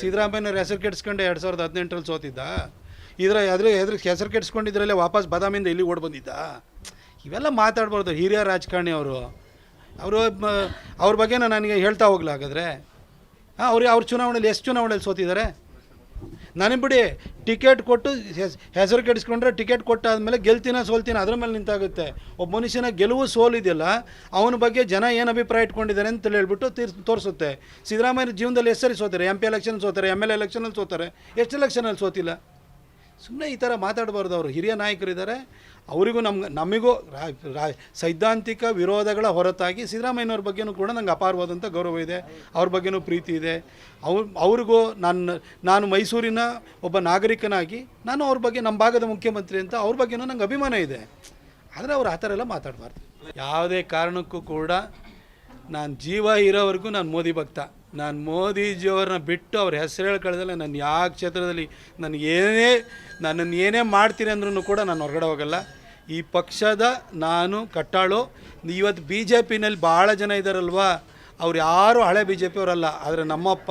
ಸಿದ್ದರಾಮಯ್ಯನವ್ರ ಹೆಸರು ಕೆಡಿಸ್ಕೊಂಡು ಎರಡು ಸಾವಿರದ ಹದಿನೆಂಟರಲ್ಲಿ ಸೋತಿದ್ದ. ಇದ್ರ ಅದ್ರ ಎದ್ರ ಹೆಸರು ಕೆಡಿಸ್ಕೊಂಡಿದ್ರಲ್ಲೇ ವಾಪಸ್ ಬದಾಮಿಂದ ಇಲ್ಲಿ ಓಡ್ ಬಂದಿದ್ದ? ಇವೆಲ್ಲ ಮಾತಾಡ್ಬಾರ್ದು ಹಿರಿಯ ರಾಜಕಾರಣಿ ಅವರು. ಅವರು ಅವ್ರ ಬಗ್ಗೆ ನನಗೆ ಹೇಳ್ತಾ ಹೋಗ್ಲಾ ಹಾಗಾದ್ರೆ? ಹಾಂ ಅವ್ರು ಅವ್ರ ಚುನಾವಣೆಯಲ್ಲಿ ಎಷ್ಟು ಚುನಾವಣೆಯಲ್ಲಿ ಸೋತಿದ್ದಾರೆ? ನನಗೆ ಬಿಡಿ, ಟಿಕೆಟ್ ಕೊಟ್ಟು ಹೆಸ್- ಹೆಸರು ಕೆಡಿಸ್ಕೊಂಡ್ರೆ ಟಿಕೆಟ್ ಕೊಟ್ಟಾದಮೇಲೆ ಗೆಲ್ತೀನ ಸೋಲ್ತೀನ ಅದ್ರ ಮೇಲೆ ನಿಂತಾಗುತ್ತೆ. ಒಬ್ಬ ಮನುಷ್ಯನ ಗೆಲುವು ಸೋಲಿದೆಯಲ್ಲ ಅವನ ಬಗ್ಗೆ ಜನ ಏನು ಅಭಿಪ್ರಾಯ ಇಟ್ಕೊಂಡಿದ್ದಾರೆ ಅಂತ ಹೇಳ್ಬಿಟ್ಟು ತೀರ್ ತೋರಿಸುತ್ತೆ. ಸಿದ್ದರಾಮಯ್ಯ ಜೀವನದಲ್ಲಿ ಎಷ್ಟು ಸರಿ ಸೋತಾರೆ? ಎಂ ಪಿ ಎಲೆಕ್ಷನ್ ಸೋತಾರೆ ಎಂ ಎಲ್ ಎಲೆಕ್ಷನಲ್ಲಿ ಸೋತಾರೆ. ಎಷ್ಟು ಎಲೆಕ್ಷನಲ್ಲಿ ಸೋತಿಲ್ಲ? ಸುಮ್ಮನೆ ಈ ಥರ ಮಾತಾಡಬಾರ್ದು. ಅವರು ಹಿರಿಯ ನಾಯಕರಿದ್ದಾರೆ. ಅವರಿಗೂ ನಮ್ಗೆ, ನಮಗೂ ಸೈದ್ಧಾಂತಿಕ ವಿರೋಧಗಳ ಹೊರತಾಗಿ ಸಿದ್ದರಾಮಯ್ಯನವ್ರ ಬಗ್ಗೆನೂ ಕೂಡ ನಂಗೆ ಅಪಾರವಾದಂಥ ಗೌರವ ಇದೆ. ಅವ್ರ ಬಗ್ಗೆನೂ ಪ್ರೀತಿ ಇದೆ. ಅವ್ರು ಅವ್ರಿಗೂ ನಾನು ನಾನು ಮೈಸೂರಿನ ಒಬ್ಬ ನಾಗರಿಕನಾಗಿ ನಾನು ಅವ್ರ ಬಗ್ಗೆ ನಮ್ಮ ಭಾಗದ ಮುಖ್ಯಮಂತ್ರಿ ಅಂತ ಅವ್ರ ಬಗ್ಗೆನೂ ನಂಗೆ ಅಭಿಮಾನ ಇದೆ. ಆದರೆ ಅವ್ರು ಆ ಥರ ಎಲ್ಲ ಮಾತಾಡಬಾರ್ದು. ಯಾವುದೇ ಕಾರಣಕ್ಕೂ ಕೂಡ ನಾನು ಜೀವ ಇರೋವರೆಗೂ ನಾನು ಮೋದಿ ಭಕ್ತ. ನಾನು ಮೋದಿಜಿಯವ್ರನ್ನ ಬಿಟ್ಟು ಅವ್ರ ಹೆಸರು ಕಳೆದಲ್ಲ ನಾನು ಯಾವ ಕ್ಷೇತ್ರದಲ್ಲಿ ಏನೇ ನನ್ನನ್ನು ಏನೇ ಮಾಡ್ತೀನಿ ಅಂದ್ರೂ ಕೂಡ ನಾನು ಹೊರಗಡೆ ಹೋಗಲ್ಲ. ಈ ಪಕ್ಷದ ನಾನು, ಕಟ್ಟಾಳು ಇವತ್ತು ಬಿ ಜೆ ಪಿನಲ್ಲಿ ಭಾಳ ಜನ ಇದ್ದಾರಲ್ವಾ ಅವ್ರು ಯಾರು ಹಳೆ ಬಿ ಜೆ ಪಿಯವರಲ್ಲ ಆದರೆ ನಮ್ಮಪ್ಪ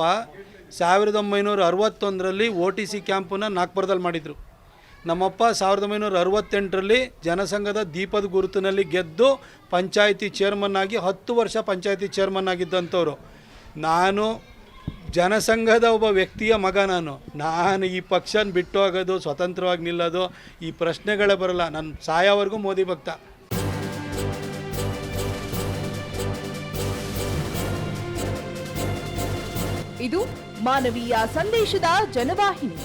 ಸಾವಿರದ ಒಂಬೈನೂರ ಅರವತ್ತೊಂದರಲ್ಲಿ ಓ ಟಿ ಸಿ ಕ್ಯಾಂಪನ್ನು ನಾಗ್ಪುರದಲ್ಲಿ ಮಾಡಿದರು. ನಮ್ಮಪ್ಪ ಸಾವಿರದ ಒಂಬೈನೂರ ಅರವತ್ತೆಂಟರಲ್ಲಿ ಜನಸಂಘದ ದೀಪದ ಗುರುತಿನಲ್ಲಿ ಗೆದ್ದು ಪಂಚಾಯಿತಿ ಚೇರ್ಮನ್ ಆಗಿ ಹತ್ತು ವರ್ಷ ಪಂಚಾಯಿತಿ ಚೇರ್ಮನ್ ಆಗಿದ್ದಂಥವ್ರು. ನಾನು ಜನಸಂಘದ ಒಬ್ಬ ವ್ಯಕ್ತಿಯ ಮಗ ನಾನು. ನಾನು ಈ ಪಕ್ಷನ ಬಿಟ್ಟು ಹೋಗೋದು, ಸ್ವತಂತ್ರವಾಗಿ ನಿಲ್ಲೋದು, ಈ ಪ್ರಶ್ನೆಗಳೇ ಬರಲ್ಲ. ನನ್ನ ಸಾಯೋವರೆಗೂ ಮೋದಿ ಭಕ್ತ. ಇದು ಮಾನವೀಯ ಸಂದೇಶದ ಜನವಾಹಿನಿ.